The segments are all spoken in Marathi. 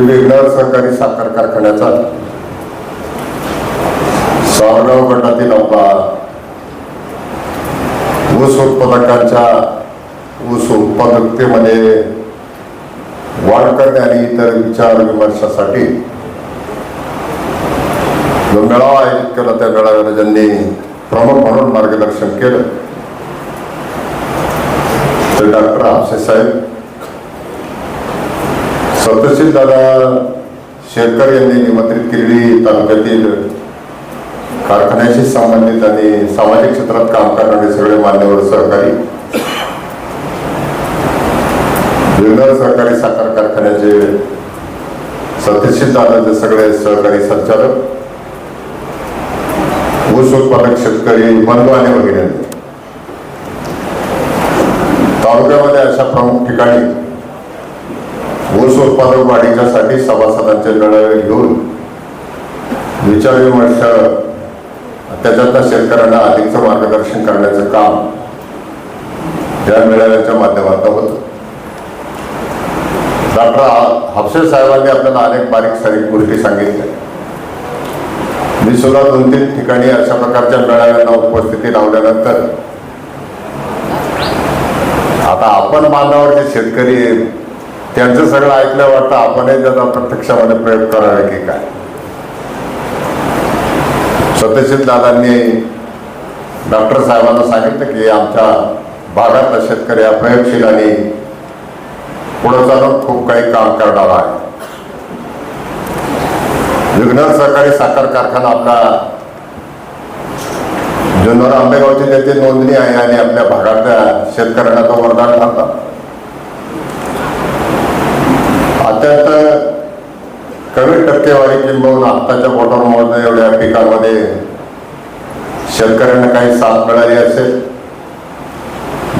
विघ्नर सहकारी साखर कारखान्याचा. सावरगाव गटातील आपला ऊस उत्पादकांच्या ऊस उत्पादकतेमध्ये वाढ करणे आणि इतर विचार विमर्शासाठी जो मेळावा आयोजित केला त्या मेळाव्याला ज्यांनी प्रमुख म्हणून मार्गदर्शन केलं डॉक्टर आपसे साहेब दादा शेरकर यांनी निमंत्रित केलेली तालुक्यातील कारखान्याशी संबंधित आणि सामाजिक क्षेत्रात काम करणारे सगळे मान्यवर सहकारी. जुन्नर सहकारी साखर कारखान्याचे सत्यशील दादाचे सगळे सहकारी संचालक ऊस उत्पादक शेतकरी बंधू आणि वगैरे तालुक्यामध्ये अशा प्रमुख ठिकाणी ऊस उत्पादक वाढीच्यासाठी सभासदांचे मेळावे घेऊन विचार विमर्श त्याच्यातनं शेतकऱ्यांना अधिकचं मार्गदर्शन करण्याचं काम या मेळाव्याच्या माध्यमातून होतं. डॉक्टर हापसे साहेबांनी आपल्याला अनेक बारीक सारीक गोष्टी सांगितल्या. मी सुद्धा दोन तीन ठिकाणी अशा प्रकारच्या मेळाव्यांना उपस्थिती लावल्यानंतर आता आपण बांधावरचे शेतकरी त्यांचं सगळं ऐकलं वाटतं आपणही त्याचा प्रत्यक्षामध्ये प्रयोग करावे की काय? सत्यशील दादांनी डॉक्टर साहेबांना सांगितलं की आमच्या भागातला शेतकरी हा प्रयोगशील आणि पुढे चालून खूप काही काम करणार आहे. विघ्नर सहकारी साखर कारखाना आपला जुन्नर आंबेगावची त्याची नोंदणी आहे आणि आपल्या भागातल्या शेतकऱ्यांना तो वरदान ठरतात अत्यंत कमी टक्केवारी किंबहुना आत्ताच्या बोटावर मोजण्या एवढ्या पिकांमध्ये शेतकऱ्यांना काही साथ मिळाली असेल?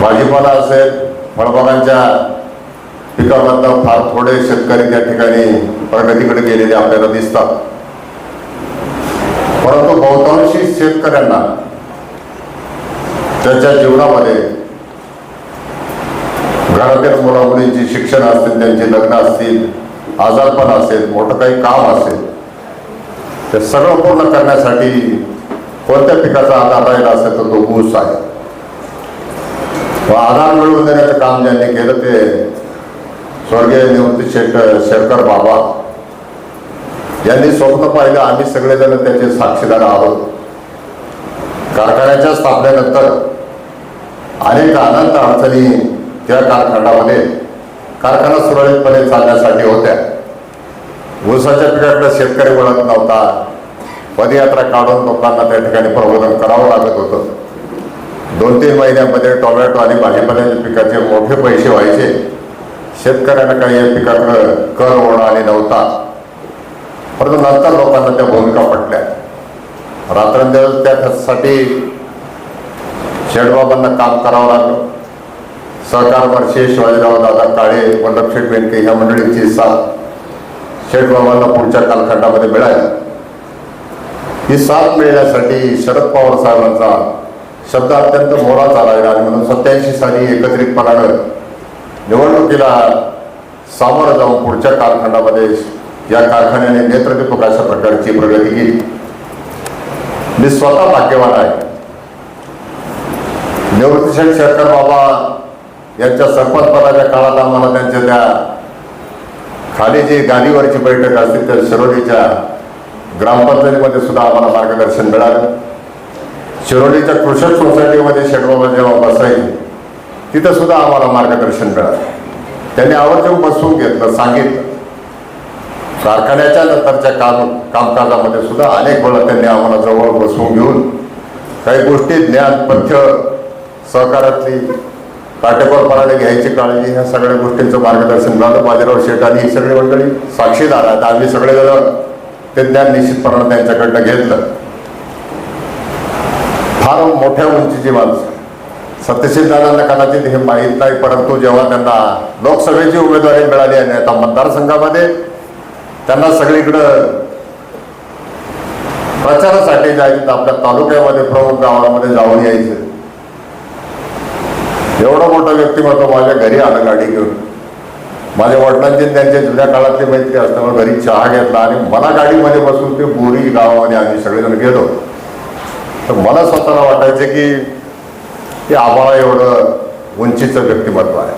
भाजीपाला असेल फळबागांच्या पिकामधनं फार थोडे शेतकरी त्या ठिकाणी प्रगतीकडे गेलेले आपल्याला दिसतात. परंतु बहुतांशी शेतकऱ्यांना त्याच्या जीवनामध्ये घरातील मुलामुलींची शिक्षण असतील त्यांची लग्न असतील आजारपण असेल मोठं काही काम असेल ते सगळं पूर्ण करण्यासाठी कोणत्या पिकाचा आधार राहिला असेल तर तो ऊस आहे. व आधार मिळवून देण्याचं काम ज्यांनी केलं ते स्वर्गीय निवृत्ती शेख शेरकर बाबा. यांनी स्वप्न पाहिलं आम्ही सगळेजण त्याचे साक्षीदार आहोत. कारखान्याच्या स्थापनेनंतर अनेक अनंत अडचणी त्या कारखान्यामध्ये कारखाना सुरळीतपणे चालण्यासाठी होत्या. ऊसाच्या पिकाकडे शेतकरी वळत नव्हता. पदयात्रा काढून लोकांना त्या ठिकाणी प्रबोधन करावं लागत होतं. दोन तीन महिन्यामध्ये टोमॅटो आणि भाजीपाल्याच्या पिकाचे मोठे पैसे व्हायचे. शेतकऱ्यांना काही या पिकाकडं कर होणं आणि नव्हता. परंतु नंतर लोकांना त्या भूमिका पटल्या. रात्रंदिवस त्यासाठी शेडबाबांना काम करावं लागलं. सहकार वर्षे शिवाजीराव दादा काळे वल्लभशेठ बेनके ह्या मंडळींची साथ शेठबाबांना पुढच्या कालखंडामध्ये मिळाली. ही साथ मिळण्यासाठी शरद पवार साहेबांचा शब्द अत्यंत मोरा लागला आणि म्हणून सत्याऐंशी साली एकत्रितपणानं निवडणुकीला सामोरं जाऊन पुढच्या कालखंडामध्ये या कारखान्याने नेत्रदीपक अशा प्रकारची प्रगती केली. मी स्वतः भाग्यवान आहे. निवृत्तीशेठ शेखर बाबा यांच्या सरपंचपदाच्या काळात आम्हाला त्यांच्या त्या खाली जे गादीवरची बैठक असते त्या शिरोलीच्या ग्रामपंचायतीमध्ये सुद्धा आम्हाला मार्गदर्शन मिळालं. शिरोलीच्या कृषक सोसायटीमध्ये शेडबाबा जेव्हा बसायचे तिथं सुद्धा आम्हाला मार्गदर्शन मिळालं. त्यांनी आवर्जून बसवून घेतलं सांगितलं. कारखान्याच्या नंतरच्या काम कामकाजामध्ये सुद्धा अनेक वेळा त्यांनी आम्हाला जवळ बसवून घेऊन काही गोष्टी ज्ञान पथ्य सहकारातली काटेकोरपणाने घ्यायची काळजी ह्या सगळ्या गोष्टींचं मार्गदर्शन मिळालं. बाजीराव शेठ आणि ही सगळी मंडळी साक्षीदार आहेत. आम्ही सगळेजण ते ज्ञान निश्चितपणाने त्यांच्याकडनं घेतलं. फार मोठ्या उंचीची माणसं. सत्यशील दादांना कदाचित हे माहीत नाही परंतु जेव्हा त्यांना लोकसभेची उमेदवारी मिळाली आणि आता मतदारसंघामध्ये त्यांना सगळीकडं प्रचारासाठी जायचं तर आपल्या तालुक्यामध्ये प्रमुख गावामध्ये जाऊन यायचं. एवढं मोठं व्यक्तिमत्व माझ्या घरी आलं गाडी घेऊन. माझ्या वडिलांची त्यांच्या जुन्या काळातली मैत्री असल्यामुळे घरी चहा घेतला आणि मला गाडीमध्ये बसून ते बोरी गावामध्ये आम्ही सगळेजण गेलो. तर मला स्वतःला वाटायचं की ते आम्हाला एवढं उंचीचं व्यक्तिमत्व आहे.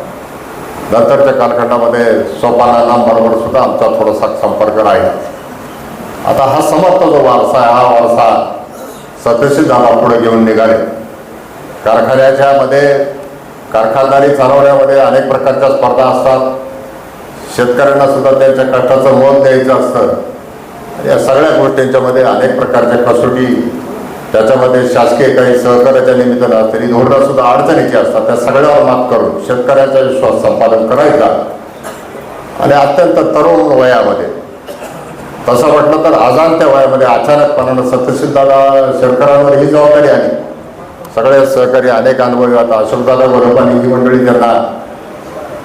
नंतरच्या कालखंडामध्ये सोपानांबरोबर सुद्धा आमचा थोडासा संपर्क राहिला. आता हा समर्थ जो वारसा आहे हा वारसा सदस्य झाला पुढे घेऊन निघाले. कारखान्याच्या मध्ये कारखानदारी चालवण्यामध्ये अनेक प्रकारच्या स्पर्धा असतात. शेतकऱ्यांना सुद्धा त्यांच्या कष्टाचं मोल द्यायचं असतं. या सगळ्या गोष्टींच्यामध्ये अनेक प्रकारच्या कसोटी त्याच्यामध्ये शासकीय काही सहकार्याच्या निमित्तानं तरी धोरणं सुद्धा अडचणीची असतात. त्या सगळ्यावर मात करून शेतकऱ्याचा विश्वास संपादन करायचा. आणि अत्यंत तरुण वयामध्ये. तसं म्हटलं तर अजाणत्या वयामध्ये अचानकपणानं सत्यसिद्धाला शेतकऱ्यांवर ही जबाबदारी आली. सगळे सहकारी अनेक अनुभवी आता अशोकदादा बरोबर ही मंडळी त्यांना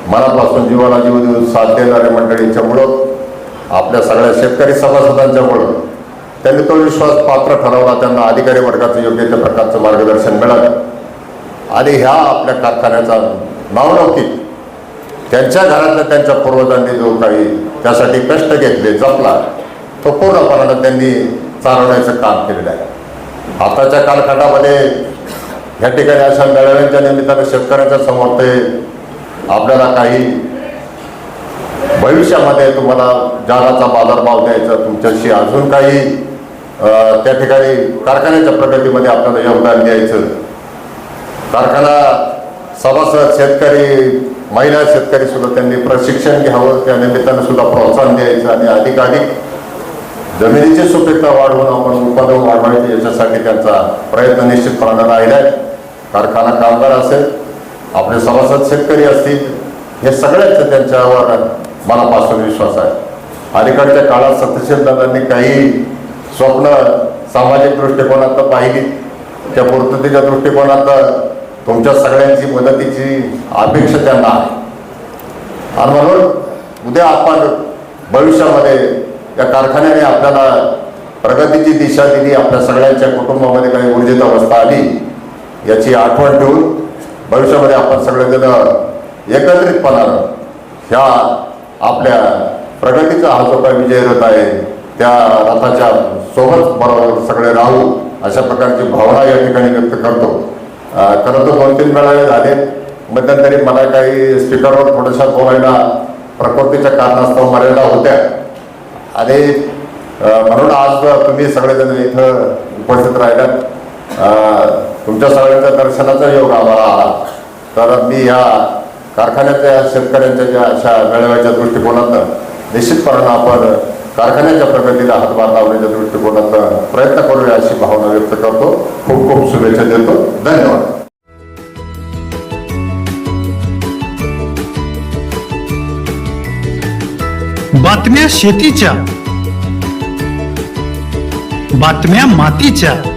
मनापासून जीवाला जीव देऊन साथ देणाऱ्या मंडळींच्यामुळं आपल्या सगळ्या शेतकरी सभासदांच्यामुळं त्यांनी तो विश्वास पात्र ठरवला त्यांना अधिकारी वर्गाचं योग्य त्या प्रकारचं मार्गदर्शन मिळालं. आणि ह्या आपल्या कारखान्याचा नाव नव्हती त्यांच्या घरातल्या त्यांच्या पूर्वजांनी जो काही त्यासाठी कष्ट घेतले जपला तो पूर्णपणानं त्यांनी चालवण्याचं काम केलेलं आहे. आताच्या कालखंडामध्ये या ठिकाणी अशा मेळाव्यांच्या निमित्तानं शेतकऱ्यांच्या समोर ते आपल्याला काही भविष्यामध्ये तुम्हाला जागाचा बाजारभाव द्यायचा तुमच्याशी अजून काही त्या ठिकाणी कारखान्याच्या प्रगतीमध्ये आपल्याला योगदान द्यायचं. कारखाना सभासद शेतकरी महिला शेतकरी सुद्धा त्यांनी प्रशिक्षण घ्यावं त्या निमित्तानं सुद्धा प्रोत्साहन द्यायचं आणि अधिकाधिक जमिनीची सुपीकता वाढवून आपण उत्पादन वाढवायचे याच्यासाठी त्यांचा प्रयत्न निश्चितपणानं राहिला आहे कारखाना कामगार असेल आपले सभासद शेतकरी असतील हे सगळ्याच त्यांच्यावर मनापासून विश्वास आहे. अलीकडच्या काळात सत्यशील दादांनी काही स्वप्न सामाजिक दृष्टिकोनात पाहिली. त्या पूर्ततेच्या दृष्टिकोनात तुमच्या सगळ्यांची मदतीची अपेक्षा त्यांना आहे. आणि म्हणून उद्या आपण भविष्यामध्ये या कारखान्याने आपल्याला प्रगतीची दिशा दिली आपल्या सगळ्यांच्या कुटुंबामध्ये काही ऊर्जित अवस्था आली याची आठवण ठेवून भविष्यामध्ये आपण सगळेजण एकत्रितपणानं ह्या आपल्या प्रगतीचा हा जो काही विजय रथ आहे त्या रथाच्या सोबत बरोबर सगळे राहू अशा प्रकारची भावना या ठिकाणी व्यक्त करतो. खरं तर दोन तीन वेळा झाले. मध्यंतरी मला काही स्पीकरवर थोड्याशा बोलायला प्रकृतीच्या कारणास्तव मर्यादा होत्या. आणि म्हणून आज तुम्ही सगळेजण इथं उपस्थित राहिल्यात तुमच्या सगळ्यांच्या दर्शनाचा योग आम्हाला आला. तर मी ह्या कारखान्याच्या शेतकऱ्यांच्या ज्या अशा मेळाव्याच्या दृष्टिकोनातनं निश्चितपणानं आपण कारखान्याच्या प्रगतीला हातभार लावण्याच्या दृष्टिकोनातनं प्रयत्न करूया अशी भावना व्यक्त करतो. खूप खूप शुभेच्छा देतो. धन्यवाद. बातम्या शेतीच्या बातम्या मातीच्या.